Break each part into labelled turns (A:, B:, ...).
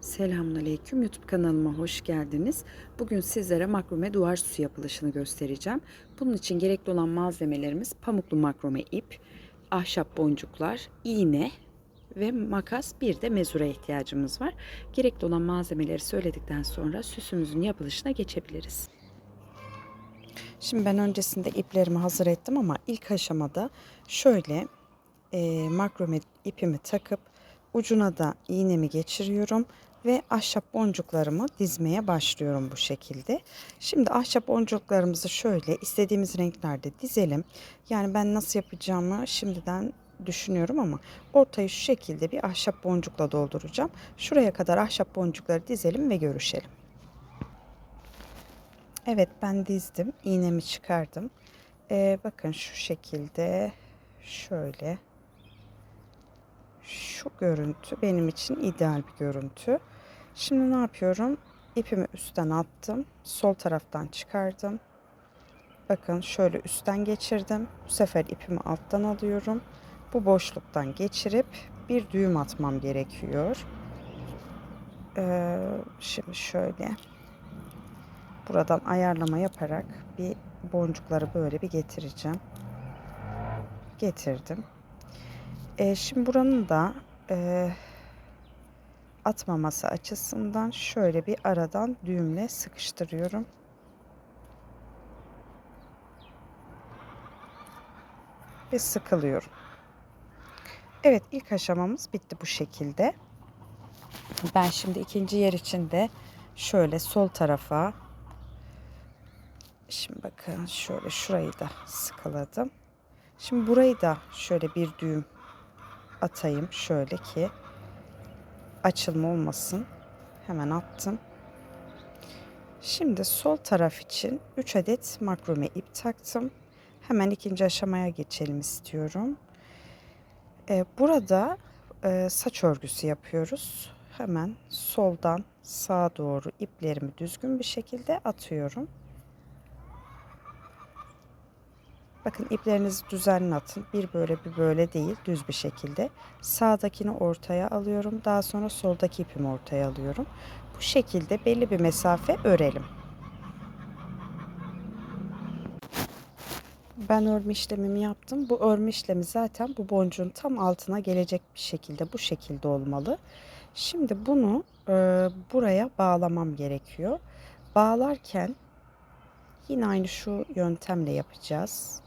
A: Selamünaleyküm YouTube kanalıma hoş geldiniz. Bugün sizlere makrome duvar süsü yapılışını göstereceğim. Bunun için gerekli olan malzemelerimiz pamuklu makrome ip, ahşap boncuklar, iğne ve makas bir de mezura ihtiyacımız var. Gerekli olan malzemeleri söyledikten sonra süsümüzün yapılışına geçebiliriz. Şimdi ben öncesinde iplerimi hazır ettim ama ilk aşamada şöyle e, makrome ipimi takıp ucuna da iğnemi geçiriyorum ve ahşap boncuklarımı dizmeye başlıyorum bu şekilde. Şimdi ahşap boncuklarımızı şöyle istediğimiz renklerde dizelim. Yani ben nasıl yapacağımı şimdiden düşünüyorum ama ortayı şu şekilde bir ahşap boncukla dolduracağım. Şuraya kadar ahşap boncukları dizelim ve görüşelim. Evet ben dizdim. iğnemi çıkardım. Ee, bakın şu şekilde şöyle şu görüntü benim için ideal bir görüntü. Şimdi ne yapıyorum? İpimi üstten attım. Sol taraftan çıkardım. Bakın şöyle üstten geçirdim. Bu sefer ipimi alttan alıyorum. Bu boşluktan geçirip bir düğüm atmam gerekiyor. Ee, şimdi şöyle buradan ayarlama yaparak bir boncukları böyle bir getireceğim. Getirdim. E, şimdi buranın da e, atmaması açısından şöyle bir aradan düğümle sıkıştırıyorum. Ve sıkılıyorum. Evet ilk aşamamız bitti bu şekilde. Ben şimdi ikinci yer için de şöyle sol tarafa şimdi bakın şöyle şurayı da sıkıladım. Şimdi burayı da şöyle bir düğüm atayım şöyle ki açılma olmasın. Hemen attım. Şimdi sol taraf için 3 adet makrome ip taktım. Hemen ikinci aşamaya geçelim istiyorum. Ee, burada e, saç örgüsü yapıyoruz. Hemen soldan sağa doğru iplerimi düzgün bir şekilde atıyorum. Bakın iplerinizi düzenli atın. Bir böyle bir böyle değil düz bir şekilde. Sağdakini ortaya alıyorum. Daha sonra soldaki ipimi ortaya alıyorum. Bu şekilde belli bir mesafe örelim. Ben örme işlemimi yaptım. Bu örme işlemi zaten bu boncuğun tam altına gelecek bir şekilde bu şekilde olmalı. Şimdi bunu e, buraya bağlamam gerekiyor. Bağlarken yine aynı şu yöntemle yapacağız.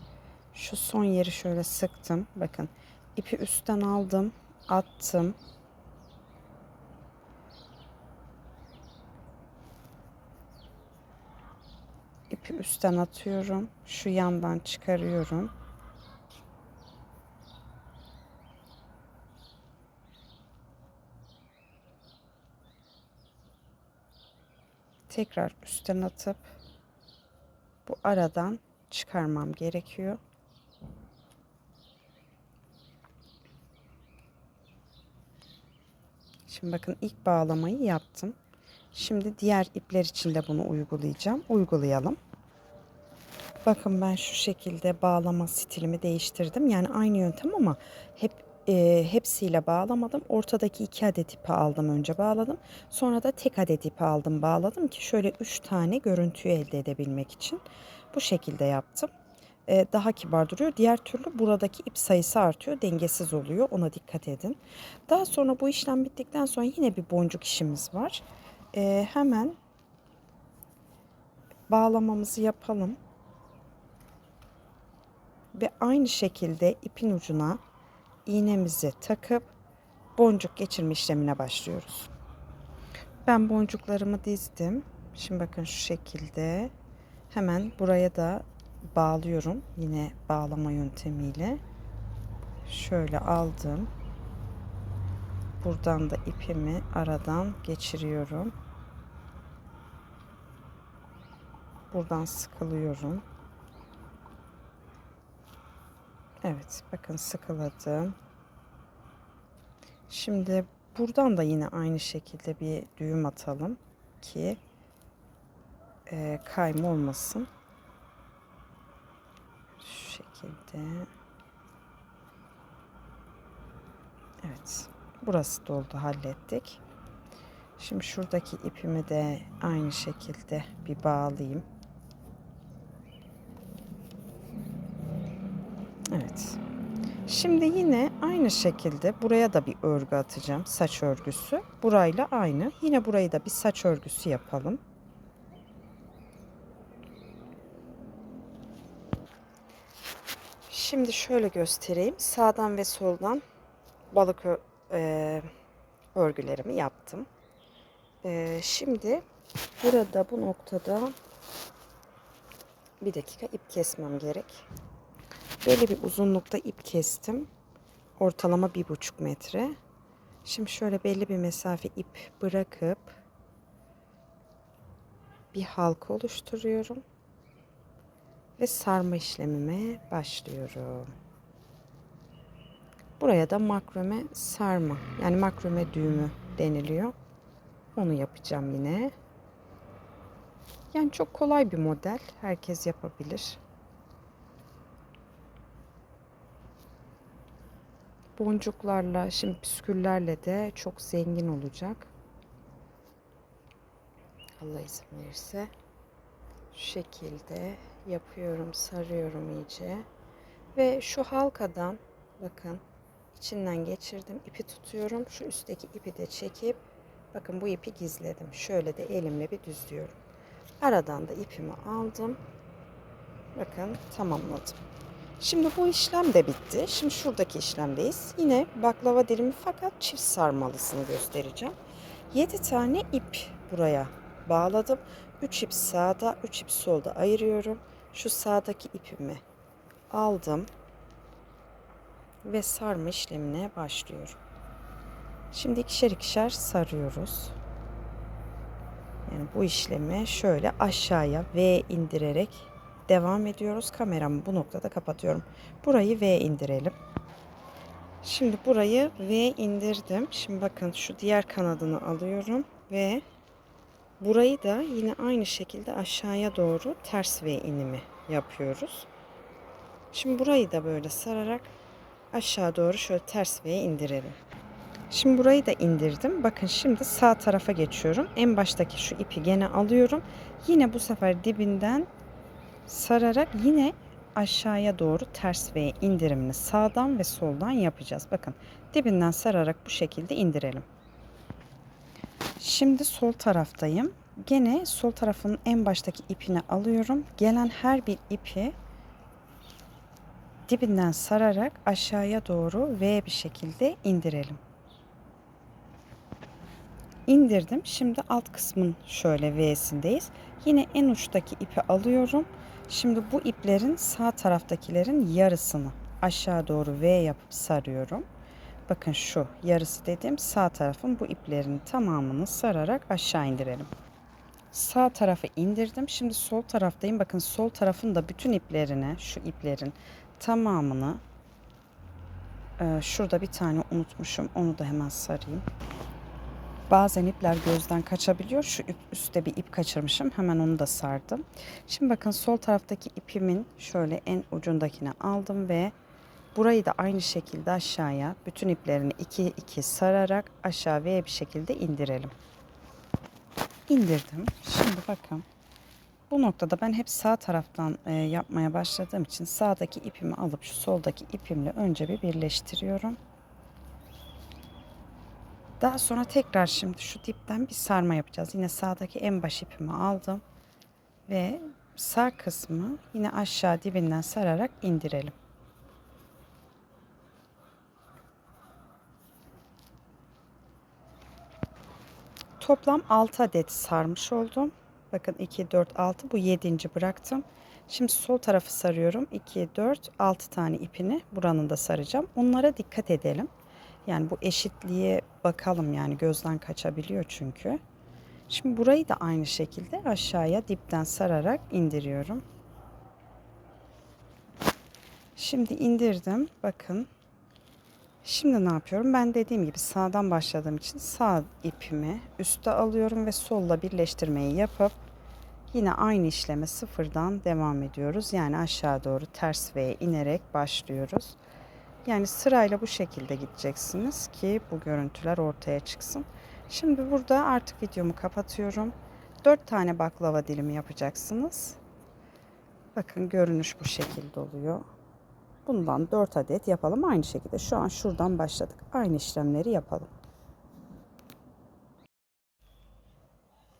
A: Şu son yeri şöyle sıktım. Bakın ipi üstten aldım, attım. İpi üstten atıyorum. Şu yandan çıkarıyorum. Tekrar üstten atıp bu aradan çıkarmam gerekiyor. Şimdi bakın ilk bağlamayı yaptım. Şimdi diğer ipler için de bunu uygulayacağım. Uygulayalım. Bakın ben şu şekilde bağlama stilimi değiştirdim. Yani aynı yöntem ama hep e, hepsiyle bağlamadım. Ortadaki iki adet ipi aldım önce bağladım. Sonra da tek adet ipi aldım bağladım ki şöyle üç tane görüntüyü elde edebilmek için. Bu şekilde yaptım. E, daha kibar duruyor. Diğer türlü buradaki ip sayısı artıyor. Dengesiz oluyor. Ona dikkat edin. Daha sonra bu işlem bittikten sonra yine bir boncuk işimiz var. E, hemen bağlamamızı yapalım. Ve aynı şekilde ipin ucuna iğnemizi takıp boncuk geçirme işlemine başlıyoruz. Ben boncuklarımı dizdim. Şimdi bakın şu şekilde hemen buraya da bağlıyorum. Yine bağlama yöntemiyle. Şöyle aldım. Buradan da ipimi aradan geçiriyorum. Buradan sıkılıyorum. Evet, bakın sıkıladım. Şimdi buradan da yine aynı şekilde bir düğüm atalım ki e, kayma olmasın şekilde. Evet. Burası doldu hallettik. Şimdi şuradaki ipimi de aynı şekilde bir bağlayayım. Evet. Şimdi yine aynı şekilde buraya da bir örgü atacağım. Saç örgüsü. Burayla aynı. Yine burayı da bir saç örgüsü yapalım. Şimdi şöyle göstereyim. Sağdan ve soldan balık e, örgülerimi yaptım. E, şimdi burada bu noktada bir dakika ip kesmem gerek. Böyle bir uzunlukta ip kestim. Ortalama bir buçuk metre. Şimdi şöyle belli bir mesafe ip bırakıp bir halka oluşturuyorum ve sarma işlemime başlıyorum. Buraya da makrome sarma yani makrome düğümü deniliyor. Onu yapacağım yine. Yani çok kolay bir model. Herkes yapabilir. Boncuklarla, şimdi püsküllerle de çok zengin olacak. Allah izin verirse. Şu şekilde yapıyorum, sarıyorum iyice. Ve şu halkadan bakın içinden geçirdim, ipi tutuyorum. Şu üstteki ipi de çekip bakın bu ipi gizledim. Şöyle de elimle bir düzlüyorum. Aradan da ipimi aldım. Bakın tamamladım. Şimdi bu işlem de bitti. Şimdi şuradaki işlemdeyiz. Yine baklava dilimi fakat çift sarmalısını göstereceğim. 7 tane ip buraya bağladım. 3 ip sağda, 3 ip solda ayırıyorum. Şu sağdaki ipimi aldım ve sarma işlemine başlıyorum. Şimdi ikişer ikişer sarıyoruz. Yani bu işlemi şöyle aşağıya V indirerek devam ediyoruz. Kameramı bu noktada kapatıyorum. Burayı V indirelim. Şimdi burayı V indirdim. Şimdi bakın şu diğer kanadını alıyorum ve burayı da yine aynı şekilde aşağıya doğru ters V inimi yapıyoruz. Şimdi burayı da böyle sararak aşağı doğru şöyle ters V'ye indirelim. Şimdi burayı da indirdim. Bakın şimdi sağ tarafa geçiyorum. En baştaki şu ipi gene alıyorum. Yine bu sefer dibinden sararak yine aşağıya doğru ters ve indirimini sağdan ve soldan yapacağız. Bakın dibinden sararak bu şekilde indirelim. Şimdi sol taraftayım. Gene sol tarafın en baştaki ipini alıyorum. Gelen her bir ipi dibinden sararak aşağıya doğru V bir şekilde indirelim. İndirdim. Şimdi alt kısmın şöyle V'sindeyiz. Yine en uçtaki ipi alıyorum. Şimdi bu iplerin sağ taraftakilerin yarısını aşağı doğru V yapıp sarıyorum. Bakın şu yarısı dediğim sağ tarafın bu iplerin tamamını sararak aşağı indirelim. Sağ tarafı indirdim. Şimdi sol taraftayım. Bakın sol tarafın da bütün iplerine şu iplerin tamamını e, şurada bir tane unutmuşum. Onu da hemen sarayım. Bazen ipler gözden kaçabiliyor. Şu üstte bir ip kaçırmışım. Hemen onu da sardım. Şimdi bakın sol taraftaki ipimin şöyle en ucundakini aldım ve burayı da aynı şekilde aşağıya bütün iplerini iki iki sararak aşağı V bir şekilde indirelim. İndirdim. Şimdi bakın. Bu noktada ben hep sağ taraftan e, yapmaya başladığım için sağdaki ipimi alıp şu soldaki ipimle önce bir birleştiriyorum. Daha sonra tekrar şimdi şu dipten bir sarma yapacağız. Yine sağdaki en baş ipimi aldım. Ve sağ kısmı yine aşağı dibinden sararak indirelim. Toplam 6 adet sarmış oldum. Bakın 2, 4, 6 bu 7. bıraktım. Şimdi sol tarafı sarıyorum. 2, 4, 6 tane ipini buranın da saracağım. Onlara dikkat edelim. Yani bu eşitliğe bakalım yani gözden kaçabiliyor çünkü. Şimdi burayı da aynı şekilde aşağıya dipten sararak indiriyorum. Şimdi indirdim. Bakın. Şimdi ne yapıyorum? Ben dediğim gibi sağdan başladığım için sağ ipimi üste alıyorum ve solla birleştirmeyi yapıp yine aynı işleme sıfırdan devam ediyoruz. Yani aşağı doğru ters V'ye inerek başlıyoruz. Yani sırayla bu şekilde gideceksiniz ki bu görüntüler ortaya çıksın. Şimdi burada artık videomu kapatıyorum. 4 tane baklava dilimi yapacaksınız. Bakın görünüş bu şekilde oluyor. Bundan 4 adet yapalım aynı şekilde. Şu an şuradan başladık. Aynı işlemleri yapalım.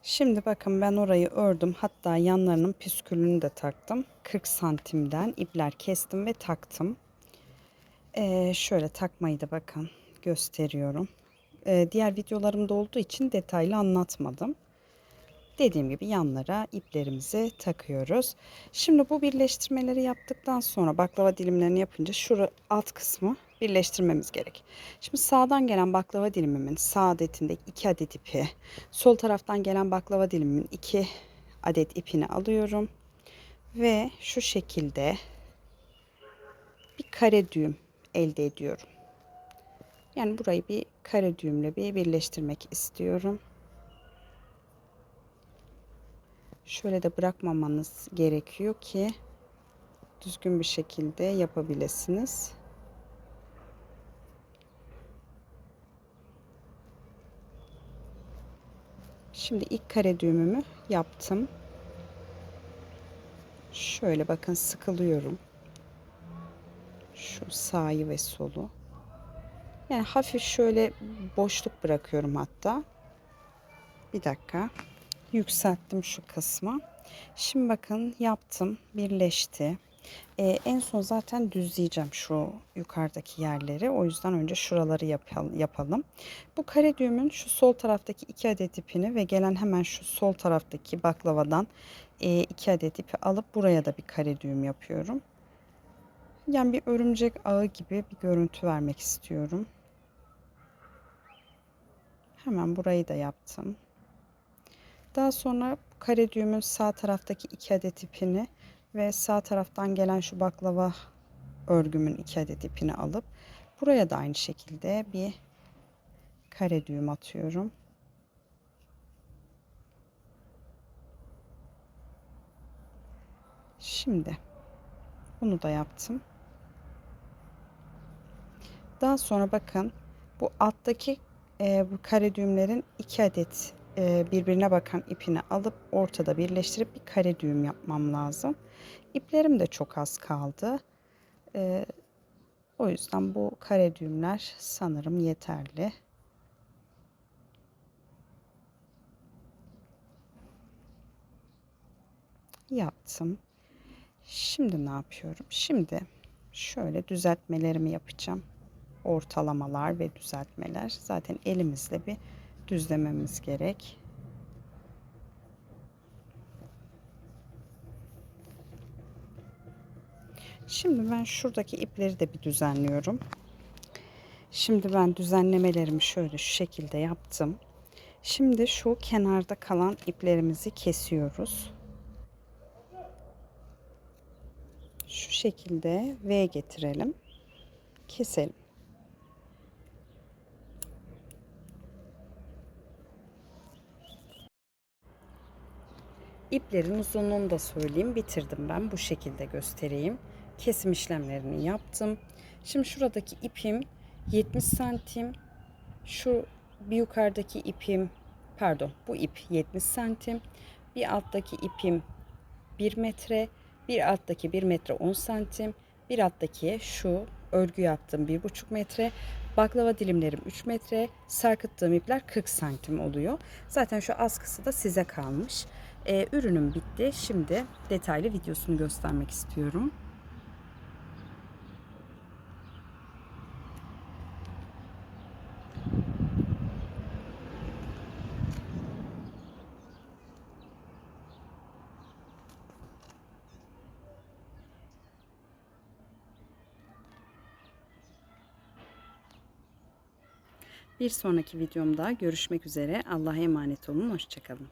A: Şimdi bakın ben orayı ördüm. Hatta yanlarının püskülünü de taktım. 40 santimden ipler kestim ve taktım. Ee, şöyle takmayı da bakın gösteriyorum. Ee, diğer videolarımda olduğu için detaylı anlatmadım. Dediğim gibi yanlara iplerimizi takıyoruz. Şimdi bu birleştirmeleri yaptıktan sonra baklava dilimlerini yapınca şu alt kısmı birleştirmemiz gerek. Şimdi sağdan gelen baklava dilimimin sağ adetindeki iki adet ipi, sol taraftan gelen baklava dilimimin iki adet ipini alıyorum ve şu şekilde bir kare düğüm elde ediyorum. Yani burayı bir kare düğümle bir birleştirmek istiyorum. Şöyle de bırakmamanız gerekiyor ki düzgün bir şekilde yapabilirsiniz. Şimdi ilk kare düğümümü yaptım. Şöyle bakın sıkılıyorum. Şu sağı ve solu. Yani hafif şöyle boşluk bırakıyorum hatta. Bir dakika. Yükselttim şu kısmı. Şimdi bakın yaptım. Birleşti. Ee, en son zaten düzleyeceğim şu yukarıdaki yerleri. O yüzden önce şuraları yapalım. Bu kare düğümün şu sol taraftaki iki adet ipini ve gelen hemen şu sol taraftaki baklavadan e, iki adet ipi alıp buraya da bir kare düğüm yapıyorum. Yani bir örümcek ağı gibi bir görüntü vermek istiyorum. Hemen burayı da yaptım. Daha sonra kare düğümün sağ taraftaki iki adet ipini ve sağ taraftan gelen şu baklava örgümün iki adet ipini alıp buraya da aynı şekilde bir kare düğüm atıyorum. Şimdi bunu da yaptım. Daha sonra bakın bu alttaki e, bu kare düğümlerin iki adet birbirine bakan ipini alıp ortada birleştirip bir kare düğüm yapmam lazım. İplerim de çok az kaldı. E, o yüzden bu kare düğümler sanırım yeterli. Yaptım. Şimdi ne yapıyorum? Şimdi şöyle düzeltmelerimi yapacağım. Ortalamalar ve düzeltmeler. Zaten elimizle bir düzlememiz gerek. Şimdi ben şuradaki ipleri de bir düzenliyorum. Şimdi ben düzenlemelerimi şöyle şu şekilde yaptım. Şimdi şu kenarda kalan iplerimizi kesiyoruz. Şu şekilde V getirelim. Keselim. İplerin uzunluğunu da söyleyeyim. Bitirdim ben. Bu şekilde göstereyim. Kesim işlemlerini yaptım. Şimdi şuradaki ipim 70 santim. Şu bir yukarıdaki ipim pardon bu ip 70 santim. Bir alttaki ipim 1 metre. Bir alttaki 1 metre 10 santim. Bir alttaki şu örgü yaptığım 1,5 metre. Baklava dilimlerim 3 metre. Sarkıttığım ipler 40 santim oluyor. Zaten şu askısı da size kalmış. Ee, ürünüm bitti. Şimdi detaylı videosunu göstermek istiyorum. Bir sonraki videomda görüşmek üzere. Allah'a emanet olun. Hoşçakalın.